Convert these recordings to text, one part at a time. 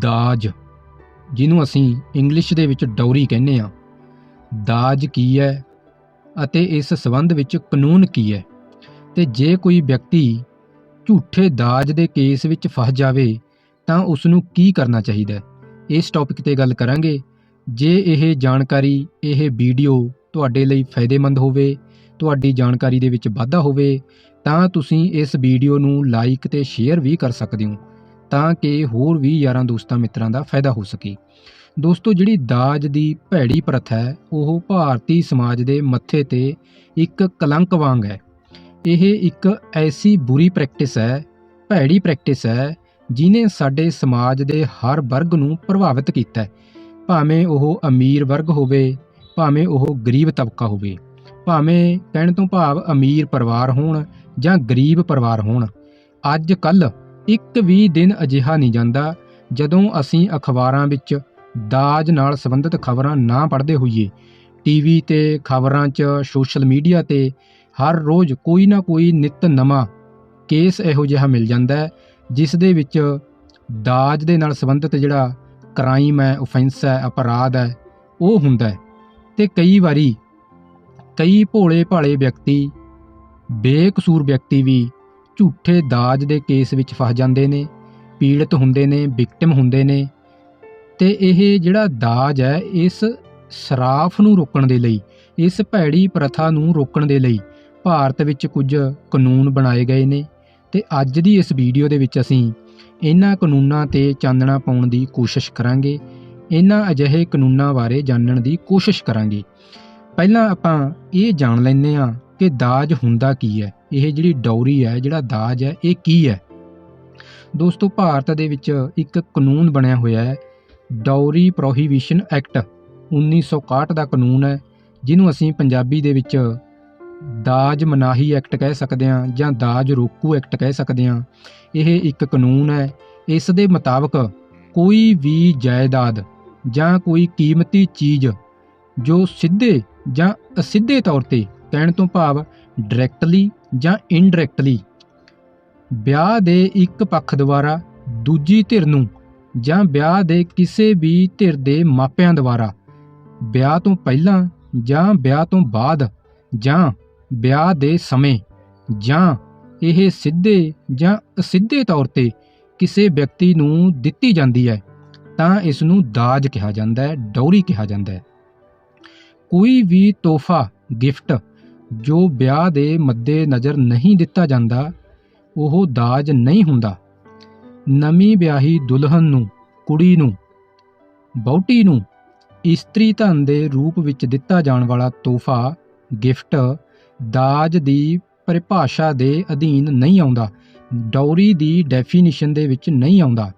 ਦਾਜ, ਜਿਹਨੂੰ ਅਸੀਂ ਇੰਗਲਿਸ਼ ਦੇ ਵਿੱਚ ਡੌਰੀ ਕਹਿੰਦੇ ਆ ਦਾਜ ਕੀ ਹੈ ਅਤੇ ਇਸ ਸੰਬੰਧ ਵਿੱਚ ਕਾਨੂੰਨ ਕੀ ਹੈ? ਤੇ ਜੇ ਕੋਈ ਵਿਅਕਤੀ ਝੂਠੇ ਦਾਜ ਦੇ ਕੇਸ ਵਿੱਚ ਫਸ ਜਾਵੇ, ਤਾਂ ਉਸ ਨੂੰ ਕੀ ਕਰਨਾ ਚਾਹੀਦਾ ਇਸ ਟੌਪਿਕ ਤੇ ਗੱਲ ਕਰਾਂਗੇ। ਜੇ ਇਹ ਜਾਣਕਾਰੀ, ਇਹ ਵੀਡੀਓ ਤੁਹਾਡੇ ਲਈ ਫਾਇਦੇਮੰਦ ਹੋਵੇ, ਤੁਹਾਡੀ ਜਾਣਕਾਰੀ ਦੇ ਵਿੱਚ ਵਾਧਾ ਹੋਵੇ, ਤਾਂ ਤੁਸੀਂ ਇਸ ਵੀਡੀਓ ਨੂੰ ਲਾਈਕ ਤੇ ਸ਼ੇਅਰ ਵੀ ਕਰ ਸਕਦੇ ਹੋ। ਤਾਂ ਕਿ ਹੋਰ ਵੀ ਯਾਰਾਂ ਦੋਸਤਾਂ ਮਿੱਤਰਾਂ ਦਾ ਫਾਇਦਾ ਹੋ ਸਕੇ। ਦੋਸਤੋ, ਜਿਹੜੀ ਦਾਜ ਦੀ ਭੈੜੀ ਪ੍ਰਥਾ ਹੈ, ਉਹ ਭਾਰਤੀ ਸਮਾਜ ਦੇ ਮੱਥੇ ਤੇ ਇੱਕ ਕਲੰਕ ਵਾਂਗ ਹੈ। ਇਹ ਇੱਕ ਐਸੀ ਬੁਰੀ ਪ੍ਰੈਕਟਿਸ ਹੈ, ਭੈੜੀ ਪ੍ਰੈਕਟਿਸ ਹੈ ਜਿਨੇ ਸਾਡੇ ਸਮਾਜ ਦੇ ਹਰ ਵਰਗ ਨੂੰ ਪ੍ਰਭਾਵਿਤ ਕੀਤਾ ਹੈ। ਭਾਵੇਂ ਉਹ ਅਮੀਰ ਵਰਗ ਹੋਵੇ, ਭਾਵੇਂ ਉਹ ਗਰੀਬ ਤਬਕਾ ਹੋਵੇ, ਭਾਵੇਂ ਕਹਿਣ ਤੋਂ ਭਾਵ ਅਮੀਰ ਪਰਿਵਾਰ ਹੋਣ ਜਾਂ ਗਰੀਬ ਪਰਿਵਾਰ ਹੋਣ ਅੱਜ ਕੱਲ੍ਹ ਇੱਕ ਵੀ ਦਿਨ ਅਜਿਹਾ ਨਹੀਂ ਜਾਂਦਾ ਜਦੋਂ ਅਸੀਂ ਅਖਬਾਰਾਂ ਵਿੱਚ ਦਾਜ ਨਾਲ ਸੰਬੰਧਿਤ ਖਬਰਾਂ ਨਾ ਪੜ੍ਹਦੇ ਹੋਈਏ। ਟੀਵੀ ਤੇ ਖਬਰਾਂ 'ਚ, ਸੋਸ਼ਲ ਮੀਡੀਆ ਤੇ ਹਰ ਰੋਜ਼ ਕੋਈ ਨਾ ਕੋਈ ਨਿਤ ਨਵਾਂ ਕੇਸ ਇਹੋ ਜਿਹਾ ਮਿਲ ਜਾਂਦਾ ਹੈ, ਜਿਸ ਦੇ ਵਿੱਚ ਦਾਜ ਦੇ ਨਾਲ ਸੰਬੰਧਿਤ ਜਿਹੜਾ ਕ੍ਰਾਈਮ ਹੈ ਆਫੈਂਸ ਹੈ, ਅਪਰਾਧ ਹੈ, ਉਹ ਹੁੰਦਾ ਹੈ। ਤੇ ਕਈ ਵਾਰੀ ਕਈ ਭੋਲੇ ਭਾਲੇ ਵਿਅਕਤੀ, ਬੇਕਸੂਰ ਵਿਅਕਤੀ ਵੀ ਝੂਠੇ ਦਾਜ ਦੇ ਕੇਸ ਵਿੱਚ ਫਸ ਜਾਂਦੇ ਨੇ, ਪੀੜਤ ਹੁੰਦੇ ਨੇ, ਵਿਕਟਿਮ ਹੁੰਦੇ ਨੇ। ਤੇ ਇਹ ਜਿਹੜਾ ਦਾਜ ਹੈ, ਇਸ ਸਰਾਫ ਨੂੰ ਰੋਕਣ ਦੇ ਲਈ, ਇਸ ਭੈੜੀ ਪ੍ਰਥਾ ਨੂੰ ਰੋਕਣ ਦੇ ਲਈ ਭਾਰਤ ਵਿੱਚ ਕੁਝ ਕਾਨੂੰਨ ਬਣਾਏ ਗਏ ਨੇ। ਤੇ ਅੱਜ ਦੀ ਇਸ ਵੀਡੀਓ ਦੇ ਵਿੱਚ ਅਸੀਂ ਇਹਨਾਂ ਕਾਨੂੰਨਾਂ ਤੇ ਚਾਨਣਾ ਪਾਉਣ ਦੀ ਕੋਸ਼ਿਸ਼ ਕਰਾਂਗੇ। ਇਹਨਾਂ ਅਜਿਹੇ ਕਾਨੂੰਨਾਂ ਬਾਰੇ ਜਾਣਨ ਦੀ ਕੋਸ਼ਿਸ਼ ਕਰਾਂਗੇ। ਪਹਿਲਾਂ ਆਪਾਂ ਇਹ ਜਾਣ ਲੈਂਦੇ ਹਾਂ ਕਿ ਦਾਜ ਹੁੰਦਾ ਕੀ ਹੈ? ਇਹ ਜਿਹੜੀ ਡੌਰੀ ਹੈ, ਜਿਹੜਾ ਦਾਜ ਹੈ, ਇਹ ਕੀ ਹੈ? ਦੋਸਤੋ, ਭਾਰਤ ਦੇ ਵਿੱਚ ਇੱਕ ਕਾਨੂੰਨ ਬਣਿਆ ਹੋਇਆ ਹੈ, ਡੌਰੀ ਪ੍ਰੋਹੀਬਿਸ਼ਨ ਐਕਟ 1961 ਦਾ ਕਾਨੂੰਨ ਹੈ, ਜਿਹਨੂੰ ਅਸੀਂ ਪੰਜਾਬੀ ਦੇ ਵਿੱਚ ਦਾਜ ਮਨਾਹੀ ਐਕਟ ਕਹਿ ਸਕਦੇ ਹਾਂ ਜਾਂ ਦਾਜ ਰੋਕੂ ਐਕਟ ਕਹਿ ਸਕਦੇ ਹਾਂ। ਇਹ ਇੱਕ ਕਾਨੂੰਨ ਹੈ। ਇਸ ਦੇ ਮੁਤਾਬਕ ਕੋਈ ਵੀ ਜਾਇਦਾਦ ਜਾਂ ਕੋਈ ਕੀਮਤੀ ਚੀਜ਼ ਜੋ ਸਿੱਧੇ ਜਾਂ ਅਸਿੱਧੇ ਤੌਰ ਤੇ ਕਹਿਣ ਤੋਂ ਭਾਵ ਡਾਇਰੈਕਟਲੀ ਜਾਂ ਇਨਡਾਇਰੈਕਟਲੀ ਵਿਆਹ ਦੇ ਇੱਕ ਪੱਖ ਦੁਆਰਾ ਦੂਜੀ ਧਿਰ ਨੂੰ ਜਾਂ ਵਿਆਹ ਦੇ ਕਿਸੇ ਵੀ ਧਿਰ ਦੇ ਮਾਪਿਆਂ ਦੁਆਰਾ। ਵਿਆਹ ਤੋਂ ਪਹਿਲਾਂ ਜਾਂ ਵਿਆਹ ਤੋਂ ਬਾਅਦ ਜਾਂ ਵਿਆਹ ਦੇ ਸਮੇਂ ਜਾਂ ਇਹ ਸਿੱਧੇ ਜਾਂ ਅਸਿੱਧੇ ਤੌਰ ਤੇ ਕਿਸੇ ਵਿਅਕਤੀ ਨੂੰ ਦਿੱਤੀ ਜਾਂਦੀ ਹੈ, ਤਾਂ ਇਸ ਨੂੰ ਦਾਜ ਕਿਹਾ ਜਾਂਦਾ ਹੈ, ਡੌਰੀ ਕਿਹਾ ਜਾਂਦਾ ਹੈ। ਕੋਈ ਵੀ ਤੋਹਫਾ, ਗਿਫਟ ਜੋ ਵਿਆਹ ਦੇ ਮੱਦੇ ਨਜ਼ਰ ਨਹੀਂ ਦਿੱਤਾ ਜਾਂਦਾ, ਉਹ ਦਾਜ ਨਹੀਂ ਹੁੰਦਾ। ਨਵੀਂ ਵਿਆਹੀ ਦੁਲਹਨ ਨੂੰ, ਕੁੜੀ ਨੂੰ ਬਹੁਟੀ ਨੂੰ, ਇਸਤਰੀ ਧਨ ਦੇ ਰੂਪ ਵਿੱਚ ਦਿੱਤਾ ਜਾਣ ਵਾਲਾ ਤੋਹਫਾ, ਗਿਫਟ, ਦਾਜ ਦੀ ਪਰਿਭਾਸ਼ਾ ਦੇ ਅਧੀਨ ਨਹੀਂ ਆਉਂਦਾ। ਡੌਰੀ ਦੀ ਡੈਫੀਨੇਸ਼ਨ ਦੇ ਵਿੱਚ ਨਹੀਂ ਆਉਂਦਾ।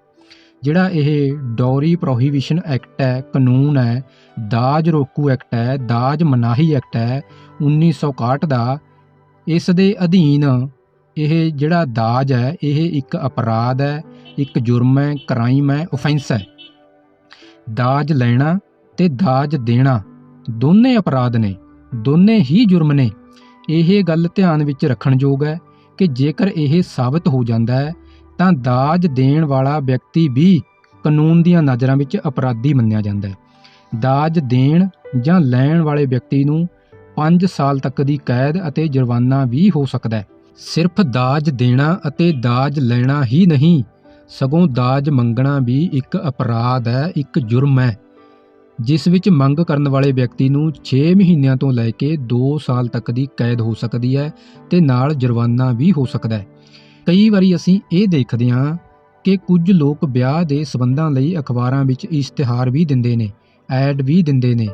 ਜਿਹੜਾ ਇਹ ਡੌਰੀ ਪ੍ਰੋਹੀਬਿਸ਼ਨ ਐਕਟ ਹੈ, ਕਾਨੂੰਨ ਹੈ, ਦਾਜ ਰੋਕੂ ਐਕਟ ਹੈ, ਦਾਜ ਮਨਾਹੀ ਐਕਟ ਹੈ 1961 ਦਾ, ਇਸ ਦੇ ਅਧੀਨ ਇਹ ਜਿਹੜਾ ਦਾਜ ਹੈ, ਇਹ ਇੱਕ ਅਪਰਾਧ ਹੈ, ਇੱਕ ਜੁਰਮ ਹੈ, ਕ੍ਰਾਈਮ ਹੈ ਆਫੈਂਸ ਹੈ। ਦਾਜ ਲੈਣਾ ਤੇ ਦਾਜ ਦੇਣਾ, ਦੋਨੇ ਅਪਰਾਧ ਨੇ, ਦੋਨੇ ਹੀ ਜੁਰਮ ਨੇ। ਇਹ ਗੱਲ ਧਿਆਨ ਵਿੱਚ ਰੱਖਣ ਯੋਗ ਹੈ ਕਿ ਜੇਕਰ ਇਹ ਸਾਬਤ ਹੋ ਜਾਂਦਾ ਹੈ ਤਾਂ ਦਾਜ ਦੇਣ ਵਾਲਾ ਵਿਅਕਤੀ ਵੀ ਕਾਨੂੰਨ ਦੀਆਂ ਨਜ਼ਰਾਂ ਵਿੱਚ ਅਪਰਾਧੀ ਮੰਨਿਆ ਜਾਂਦਾ ਹੈ। ਦਾਜ ਦੇਣ ਜਾਂ ਲੈਣ ਵਾਲੇ ਵਿਅਕਤੀ ਨੂੰ 5 ਸਾਲ ਤੱਕ ਦੀ ਕੈਦ ਅਤੇ ਜੁਰਮਾਨਾ ਵੀ ਹੋ ਸਕਦਾ ਹੈ। ਸਿਰਫ ਦਾਜ ਦੇਣਾ ਅਤੇ ਦਾਜ ਲੈਣਾ ਹੀ ਨਹੀਂ, ਸਗੋਂ ਦਾਜ ਮੰਗਣਾ ਵੀ ਇੱਕ ਅਪਰਾਧ ਹੈ, ਇੱਕ ਜੁਰਮ ਹੈ, ਜਿਸ ਵਿੱਚ ਮੰਗ ਕਰਨ ਵਾਲੇ ਵਿਅਕਤੀ ਨੂੰ 6 ਮਹੀਨਿਆਂ ਤੋਂ ਲੈ ਕੇ 2 ਸਾਲ ਤੱਕ ਦੀ ਕੈਦ ਹੋ ਸਕਦੀ ਹੈ ਤੇ ਨਾਲ ਜੁਰਮਾਨਾ ਵੀ ਹੋ ਸਕਦਾ ਹੈ। ਕਈ ਵਾਰੀ ਅਸੀਂ ਇਹ ਦੇਖਦੇ ਹਾਂ ਕਿ ਕੁਝ ਲੋਕ ਵਿਆਹ ਦੇ ਸਬੰਧਾਂ ਲਈ ਅਖਬਾਰਾਂ ਵਿੱਚ ਇਸ਼ਤਿਹਾਰ ਵੀ ਦਿੰਦੇ ਨੇ, ਐਡ ਵੀ ਦਿੰਦੇ ਨੇ।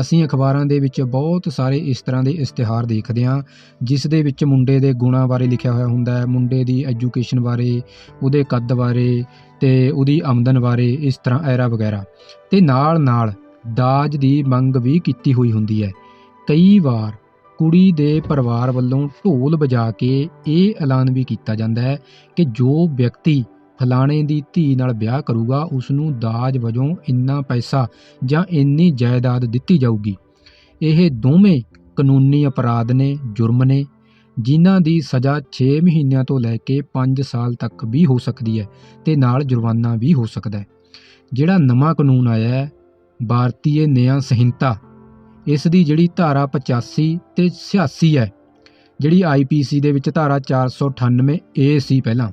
ਅਸੀਂ ਅਖਬਾਰਾਂ ਦੇ ਵਿੱਚ ਬਹੁਤ ਸਾਰੇ ਇਸ ਤਰ੍ਹਾਂ ਦੇ ਇਸ਼ਤਿਹਾਰ ਦੇਖਦੇ ਹਾਂ, ਜਿਸ ਦੇ ਵਿੱਚ ਮੁੰਡੇ ਦੇ ਗੁਣਾਂ ਬਾਰੇ ਲਿਖਿਆ ਹੋਇਆ ਹੁੰਦਾ ਹੈ, ਮੁੰਡੇ ਦੀ ਐਜੂਕੇਸ਼ਨ ਬਾਰੇ, ਉਹਦੇ ਕੱਦ ਬਾਰੇ ਤੇ ਉਹਦੀ ਆਮਦਨ ਬਾਰੇ, ਇਸ ਤਰ੍ਹਾਂ ਐਰਾ ਵਗੈਰਾ। ਤੇ ਨਾਲ ਨਾਲ ਦਾਜ ਦੀ ਮੰਗ ਵੀ ਕੀਤੀ ਹੋਈ ਹੁੰਦੀ ਹੈ। ਕਈ ਵਾਰ ਕੁੜੀ ਦੇ ਪਰਿਵਾਰ ਵੱਲੋਂ ਢੋਲ ਵਜਾ ਕੇ ਇਹ ਐਲਾਨ ਵੀ ਕੀਤਾ ਜਾਂਦਾ ਹੈ ਕਿ ਜੋ ਵਿਅਕਤੀ ਫਲਾਣੇ ਦੀ ਧੀ ਨਾਲ ਵਿਆਹ ਕਰੂਗਾ ਉਸ ਨੂੰ ਦਾਜ ਵਜੋਂ ਇੰਨਾ ਪੈਸਾ ਜਾਂ ਇੰਨੀ ਜਾਇਦਾਦ ਦਿੱਤੀ ਜਾਊਗੀ। ਇਹ ਦੋਵੇਂ ਕਾਨੂੰਨੀ ਅਪਰਾਧ ਨੇ, ਜੁਰਮ ਨੇ, ਜਿਨ੍ਹਾਂ ਦੀ ਸਜ਼ਾ 6 ਮਹੀਨਿਆਂ ਤੋਂ ਲੈ ਕੇ 5 ਸਾਲ ਤੱਕ ਵੀ ਹੋ ਸਕਦੀ ਹੈ ਤੇ ਨਾਲ ਜੁਰਮਾਨਾ ਵੀ ਹੋ ਸਕਦਾ ਹੈ। ਜਿਹੜਾ ਨਵਾਂ ਕਾਨੂੰਨ ਆਇਆ ਹੈ ਭਾਰਤੀय ਨਿਆਂ ਸੰਹਿਤਾ ਇਸ ਦੀ ਜਿਹੜੀ ਧਾਰਾ 85 ਤੇ 86 ਹੈ, ਜਿਹੜੀ ਆਈਪੀਸੀ ਦੇ ਵਿੱਚ ਧਾਰਾ 498 ਏ ਸੀ ਪਹਿਲਾਂ।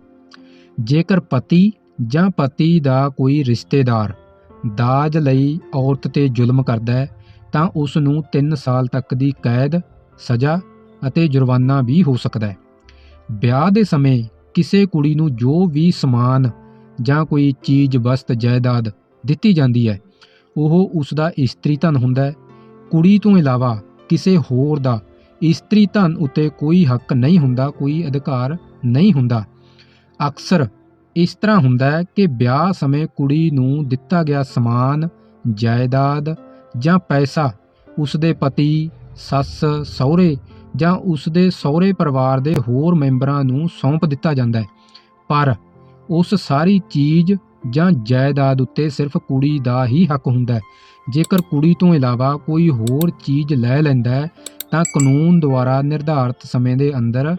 ਜੇਕਰ ਪਤੀ ਜਾਂ ਪਤੀ ਦਾ ਕੋਈ ਰਿਸ਼ਤੇਦਾਰ ਦਾਜ ਲਈ ਔਰਤ ਤੇ ਜ਼ੁਲਮ ਕਰਦਾ ਹੈ, ਤਾਂ ਉਸ ਨੂੰ 3 ਸਾਲ ਤੱਕ ਦੀ ਕੈਦ, ਸਜ਼ਾ ਅਤੇ ਜੁਰਮਾਨਾ ਵੀ ਹੋ ਸਕਦਾ ਹੈ। ਵਿਆਹ ਦੇ ਸਮੇਂ ਕਿਸੇ ਕੁੜੀ ਨੂੰ ਜੋ ਵੀ ਸਮਾਨ ਜਾਂ ਕੋਈ ਚੀਜ਼, ਵਸਤ, ਜਾਇਦਾਦ ਦਿੱਤੀ ਜਾਂਦੀ ਹੈ, ਉਹ ਉਸ ਦਾ ਇਸਤਰੀ ਧਨ ਹੁੰਦਾ ਹੈ ਕੁੜੀ ਤੋਂ ਇਲਾਵਾ ਕਿਸੇ ਹੋਰ ਦਾ ਇਸਤਰੀ ਧਨ ਉੱਤੇ ਕੋਈ ਹੱਕ ਨਹੀਂ ਹੁੰਦਾ, ਕੋਈ ਅਧਿਕਾਰ ਨਹੀਂ ਹੁੰਦਾ। ਅਕਸਰ ਇਸ ਤਰ੍ਹਾਂ ਹੁੰਦਾ ਹੈ ਕਿ ਵਿਆਹ ਸਮੇਂ ਕੁੜੀ ਨੂੰ ਦਿੱਤਾ ਗਿਆ ਸਮਾਨ, ਜਾਇਦਾਦ ਜਾਂ ਪੈਸਾ ਉਸ ਦੇ ਪਤੀ, ਸੱਸ, ਸਹੁਰੇ ਜਾਂ ਉਸ ਦੇ ਸਹੁਰੇ ਪਰਿਵਾਰ ਦੇ ਹੋਰ ਮੈਂਬਰਾਂ ਨੂੰ ਸੌਂਪ ਦਿੱਤਾ ਜਾਂਦਾ ਹੈ। ਪਰ ਉਸ ਸਾਰੀ ਚੀਜ਼ ਜਾਂ ਜਾਇਦਾਦ ਉੱਤੇ ਸਿਰਫ ਕੁੜੀ ਦਾ ਹੀ ਹੱਕ ਹੁੰਦਾ ਹੈ। ਜੇਕਰ ਕੁੜੀ ਤੋਂ ਇਲਾਵਾ ਕੋਈ ਹੋਰ ਚੀਜ਼ ਲੈ ਲੈਂਦਾ ਹੈ, ਤਾਂ ਕਾਨੂੰਨ ਦੁਆਰਾ ਨਿਰਧਾਰਤ ਸਮੇਂ ਦੇ ਅੰਦਰ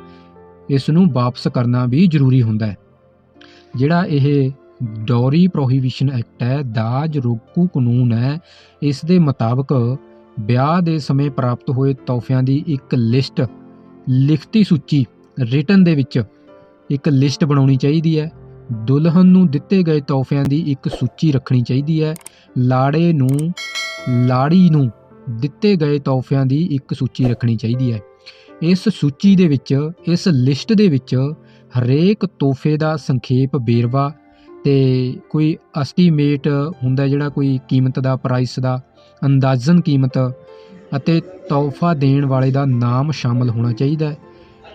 ਇਸ ਨੂੰ ਵਾਪਸ ਕਰਨਾ ਵੀ ਜ਼ਰੂਰੀ ਹੁੰਦਾ ਹੈ। ਜਿਹੜਾ ਇਹ ਡੋਰੀ ਪ੍ਰੋਹੀਬਿਸ਼ਨ ਐਕਟ ਹੈ, ਦਾਜ ਰੋਕੂ ਕਾਨੂੰਨ ਹੈ, ਇਸ ਦੇ ਮੁਤਾਬਕ ਵਿਆਹ ਦੇ ਸਮੇਂ ਪ੍ਰਾਪਤ ਹੋਏ ਤੋਹਫਿਆਂ ਦੀ ਇੱਕ ਲਿਸਟ, ਲਿਖਤੀ ਸੂਚੀ, ਰਿਟਨ ਦੇ ਵਿੱਚ ਇੱਕ ਲਿਸਟ ਬਣਾਉਣੀ ਚਾਹੀਦੀ ਹੈ। ਦੁਲਹਨ ਨੂੰ ਦਿੱਤੇ ਗਏ ਤੋਹਫਿਆਂ ਦੀ ਇੱਕ ਸੂਚੀ ਰੱਖਣੀ ਚਾਹੀਦੀ ਹੈ। ਲਾੜੇ ਨੂੰ, ਲਾੜੀ ਨੂੰ ਦਿੱਤੇ ਗਏ ਤੋਹਫਿਆਂ ਦੀ ਇੱਕ ਸੂਚੀ ਰੱਖਣੀ ਚਾਹੀਦੀ ਹੈ। ਇਸ ਸੂਚੀ ਦੇ ਵਿੱਚ, ਇਸ ਲਿਸਟ ਦੇ ਵਿੱਚ ਹਰੇਕ ਤੋਹਫੇ ਦਾ ਸੰਖੇਪ ਵੇਰਵਾ ਤੇ ਕੋਈ ਐਸਟੀਮੇਟ ਹੁੰਦਾ ਜਿਹੜਾ ਕੋਈ ਕੀਮਤ ਦਾ ਪ੍ਰਾਈਸ ਦਾ, ਅੰਦਾਜ਼ਨ ਕੀਮਤ ਅਤੇ ਤੋਹਫਾ ਦੇਣ ਵਾਲੇ ਦਾ ਨਾਮ ਸ਼ਾਮਲ ਹੋਣਾ ਚਾਹੀਦਾ ਹੈ।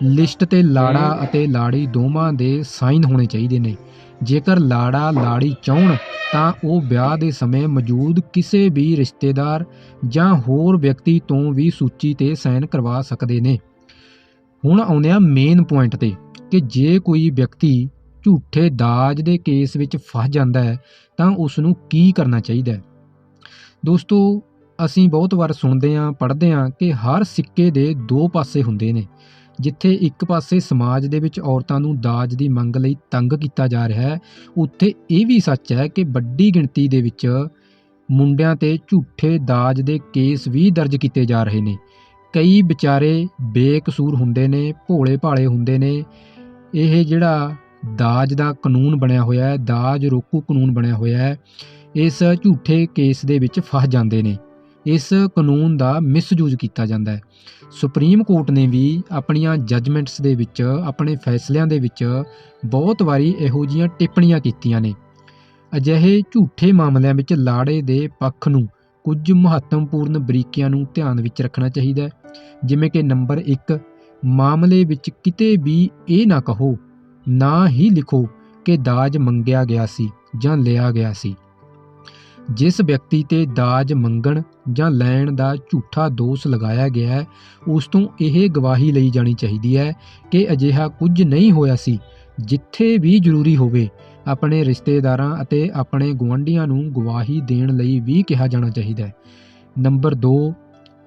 ਲਿਸਟ ਤੇ ਲਾੜਾ ਅਤੇ ਲਾੜੀ ਦੋਵਾਂ ਦੇ ਸਾਈਨ ਹੋਣੇ ਚਾਹੀਦੇ ਨੇ। ਜੇਕਰ ਲਾੜਾ ਲਾੜੀ ਚਾਹਣ, ਤਾਂ ਉਹ ਵਿਆਹ ਦੇ ਸਮੇਂ ਮੌਜੂਦ ਕਿਸੇ ਵੀ ਰਿਸ਼ਤੇਦਾਰ ਜਾਂ ਹੋਰ ਵਿਅਕਤੀ ਤੋਂ ਵੀ ਸੂਚੀ ਤੇ ਸਾਈਨ ਕਰਵਾ ਸਕਦੇ ਨੇ। ਹੁਣ ਆਉਂਦੇ ਆ ਮੇਨ ਪੁਆਇੰਟ ਤੇ ਕਿ ਜੇ ਕੋਈ ਵਿਅਕਤੀ ਝੂਠੇ ਦਾਜ ਦੇ ਕੇਸ ਵਿੱਚ ਫਸ ਜਾਂਦਾ ਹੈ, ਤਾਂ ਉਸ ਨੂੰ ਕੀ ਕਰਨਾ ਚਾਹੀਦਾ ਹੈ? ਦੋਸਤੋ, ਅਸੀਂ ਬਹੁਤ ਵਾਰ ਸੁਣਦੇ ਹਾਂ, ਪੜ੍ਹਦੇ ਹਾਂ ਕਿ ਹਰ ਸਿੱਕੇ ਦੇ ਦੋ ਪਾਸੇ ਹੁੰਦੇ ਨੇ। ਜਿੱਥੇ ਇੱਕ ਪਾਸੇ ਸਮਾਜ ਦੇ ਵਿੱਚ ਔਰਤਾਂ ਨੂੰ ਦਾਜ ਦੀ ਮੰਗ ਲਈ ਤੰਗ ਕੀਤਾ ਜਾ ਰਿਹਾ ਹੈ, ਉੱਥੇ ਇਹ ਵੀ ਸੱਚ ਹੈ ਕਿ ਵੱਡੀ ਗਿਣਤੀ ਦੇ ਵਿੱਚ ਮੁੰਡਿਆਂ ਤੇ ਝੂਠੇ ਦਾਜ ਦੇ ਕੇਸ ਵੀ ਦਰਜ ਕੀਤੇ ਜਾ ਰਹੇ ਨੇ। ਕਈ ਵਿਚਾਰੇ ਬੇਕਸੂਰ ਹੁੰਦੇ ਨੇ ਭੋਲੇ ਭਾਲੇ ਹੁੰਦੇ ਨੇ। ਇਹ ਜਿਹੜਾ ਦਾਜ ਦਾ ਕਾਨੂੰਨ ਬਣਿਆ ਹੋਇਆ ਹੈ, ਦਾਜ ਰੋਕੂ ਕਾਨੂੰਨ ਬਣਿਆ ਹੋਇਆ ਹੈ, ਇਸ ਝੂਠੇ ਕੇਸ ਦੇ ਵਿੱਚ ਫਸ ਜਾਂਦੇ ਨੇ। ਇਸ ਕਾਨੂੰਨ ਦਾ ਮਿਸਯੂਜ਼ ਕੀਤਾ ਜਾਂਦਾ ਹੈ। ਸੁਪਰੀਮ ਕੋਰਟ ਨੇ ਵੀ ਆਪਣੀਆਂ ਜੱਜਮੈਂਟਸ ਦੇ ਵਿੱਚ, ਆਪਣੇ ਫੈਸਲਿਆਂ ਦੇ ਵਿੱਚ ਬਹੁਤ ਵਾਰੀ ਇਹੋ ਜੀਆਂ ਟਿੱਪਣੀਆਂ ਕੀਤੀਆਂ ਨੇ। ਅਜਿਹੇ ਝੂਠੇ ਮਾਮਲਿਆਂ ਵਿੱਚ ਲਾੜੇ ਦੇ ਪੱਖ ਨੂੰ ਕੁਝ ਮਹੱਤਵਪੂਰਨ ਬਰੀਕੀਆਂ ਨੂੰ ਧਿਆਨ ਵਿੱਚ ਰੱਖਣਾ ਚਾਹੀਦਾ ਹੈ। ਜਿਵੇਂ ਕਿ ਨੰਬਰ 1 ਮਾਮਲੇ ਵਿੱਚ ਕਿਤੇ ਵੀ ਇਹ ਨਾ ਕਹੋ, ਨਾ ਹੀ ਲਿਖੋ ਕਿ ਦਾਜ ਮੰਗਿਆ ਗਿਆ ਸੀ ਜਾਂ ਲਿਆ ਗਿਆ ਸੀ। ਜਿਸ ਵਿਅਕਤੀ ਤੇ ਦਾਜ ਮੰਗਣ ਜਾਂ ਲੈਣ ਦਾ ਝੂਠਾ ਦੋਸ਼ ਲਗਾਇਆ ਗਿਆ ਹੈ, ਉਸ ਤੋਂ ਇਹ ਗਵਾਹੀ ਲਈ ਜਾਣੀ ਚਾਹੀਦੀ ਹੈ ਕਿ ਅਜਿਹਾ ਕੁਝ ਨਹੀਂ ਹੋਇਆ ਸੀ। ਜਿੱਥੇ ਵੀ ਜ਼ਰੂਰੀ ਹੋਵੇ, ਆਪਣੇ ਰਿਸ਼ਤੇਦਾਰਾਂ ਅਤੇ ਆਪਣੇ ਗੁਆਂਢੀਆਂ ਨੂੰ ਗਵਾਹੀ ਦੇਣ ਲਈ ਵੀ ਕਿਹਾ ਜਾਣਾ ਚਾਹੀਦਾ ਹੈ। ਨੰਬਰ 2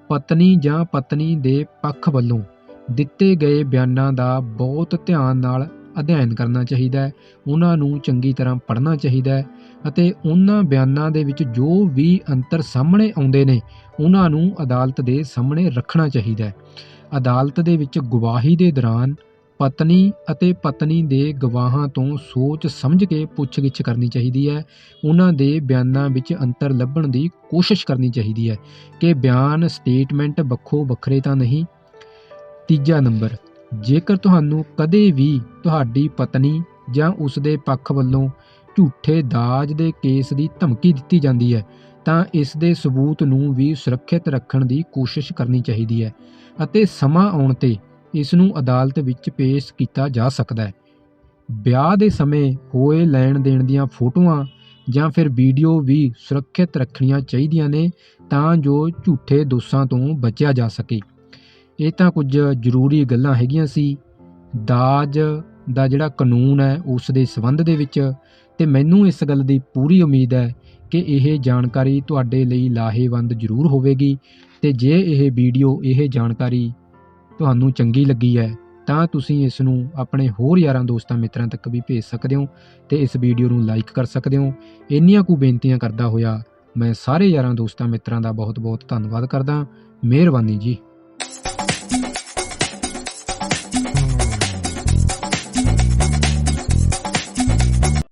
ਪਤਨੀ ਜਾਂ ਪਤਨੀ ਦੇ ਪੱਖ ਵੱਲੋਂ ਦਿੱਤੇ ਗਏ ਬਿਆਨਾਂ ਦਾ ਬਹੁਤ ਧਿਆਨ ਨਾਲ ਅਧਿਐਨ ਕਰਨਾ ਚਾਹੀਦਾ ਹੈ, ਉਹਨਾਂ ਨੂੰ ਚੰਗੀ ਤਰ੍ਹਾਂ ਪੜ੍ਹਨਾ ਚਾਹੀਦਾ ਹੈ ਅਤੇ ਉਹਨਾਂ ਬਿਆਨਾਂ ਦੇ ਵਿੱਚ ਜੋ ਵੀ ਅੰਤਰ ਸਾਹਮਣੇ ਆਉਂਦੇ ਨੇ, ਉਹਨਾਂ ਨੂੰ ਅਦਾਲਤ ਦੇ ਸਾਹਮਣੇ ਰੱਖਣਾ ਚਾਹੀਦਾ ਹੈ। ਅਦਾਲਤ ਦੇ ਵਿੱਚ ਗਵਾਹੀ ਦੇ ਦੌਰਾਨ ਪਤਨੀ ਅਤੇ ਪਤਨੀ ਦੇ ਗਵਾਹਾਂ ਤੋਂ ਸੋਚ ਸਮਝ ਕੇ ਪੁੱਛਗਿੱਛ ਕਰਨੀ ਚਾਹੀਦੀ ਹੈ। ਉਹਨਾਂ ਦੇ ਬਿਆਨਾਂ ਵਿੱਚ ਅੰਤਰ ਲੱਭਣ ਦੀ ਕੋਸ਼ਿਸ਼ ਕਰਨੀ ਚਾਹੀਦੀ ਹੈ ਕਿ ਬਿਆਨ, ਸਟੇਟਮੈਂਟ ਵੱਖੋ ਵੱਖਰੇ ਤਾਂ ਨਹੀਂ। ਤੀਜਾ ਨੰਬਰ ਜੇਕਰ ਤੁਹਾਨੂੰ ਕਦੇ ਵੀ ਤੁਹਾਡੀ ਪਤਨੀ ਜਾਂ ਉਸ ਦੇ ਪੱਖ ਵੱਲੋਂ ਝੂਠੇ ਦਾਜ ਦੇ ਕੇਸ ਦੀ ਧਮਕੀ ਦਿੱਤੀ ਜਾਂਦੀ ਹੈ, ਤਾਂ ਇਸ ਦੇ ਸਬੂਤ ਨੂੰ ਵੀ ਸੁਰੱਖਿਅਤ ਰੱਖਣ ਦੀ ਕੋਸ਼ਿਸ਼ ਕਰਨੀ ਚਾਹੀਦੀ ਹੈ ਅਤੇ ਸਮਾਂ ਆਉਣ ਤੇ ਇਸ ਨੂੰ ਅਦਾਲਤ ਵਿੱਚ ਪੇਸ਼ ਕੀਤਾ ਜਾ ਸਕਦਾ ਹੈ। ਵਿਆਹ ਦੇ ਸਮੇਂ ਹੋਏ ਲੈਣ ਦੇਣ ਦੀਆਂ ਫੋਟੋਆਂ ਜਾਂ ਫਿਰ ਵੀਡੀਓ ਵੀ ਸੁਰੱਖਿਅਤ ਰੱਖਣੀਆਂ ਚਾਹੀਦੀਆਂ ਨੇ ਤਾਂ ਜੋ ਝੂਠੇ ਦੋਸ਼ਾਂ ਤੋਂ ਬਚਿਆ ਜਾ ਸਕੇ। ਇਹ ਤਾਂ ਕੁਝ ਜ਼ਰੂਰੀ ਗੱਲਾਂ ਹੈਗੀਆਂ ਸੀ। ਦਾਜ ਦਾ ਜਿਹੜਾ ਕਾਨੂੰਨ ਹੈ, ਉਸ ਦੇ ਸੰਬੰਧ ਦੇ ਵਿੱਚ ਤੇ ਮੈਨੂੰ ਇਸ ਗੱਲ ਦੀ ਪੂਰੀ ਉਮੀਦ ਹੈ ਕਿ ਇਹ ਜਾਣਕਾਰੀ ਤੁਹਾਡੇ ਲਈ ਲਾਹੇਵੰਦ ਜ਼ਰੂਰ ਹੋਵੇਗੀ ਤੇ ਜੇ ਇਹ ਵੀਡੀਓ, ਇਹ ਜਾਣਕਾਰੀ ਤੁਹਾਨੂੰ ਚੰਗੀ ਲੱਗੀ ਹੈ, ਤਾਂ ਤੁਸੀਂ ਇਸ ਨੂੰ ਆਪਣੇ ਹੋਰ ਯਾਰਾਂ ਦੋਸਤਾਂ ਮਿੱਤਰਾਂ ਤੱਕ ਵੀ ਭੇਜ ਸਕਦੇ ਹੋ ਤੇ ਇਸ ਵੀਡੀਓ ਨੂੰ ਲਾਈਕ ਕਰ ਸਕਦੇ ਹੋ। ਇੰਨੀਆਂ ਕੁ ਬੇਨਤੀਆਂ ਕਰਦਾ ਹੋਇਆ ਮੈਂ ਸਾਰੇ ਯਾਰਾਂ ਦੋਸਤਾਂ ਮਿੱਤਰਾਂ ਦਾ ਬਹੁਤ ਬਹੁਤ ਧੰਨਵਾਦ ਕਰਦਾ। ਮਿਹਰਬਾਨੀ ਜੀ।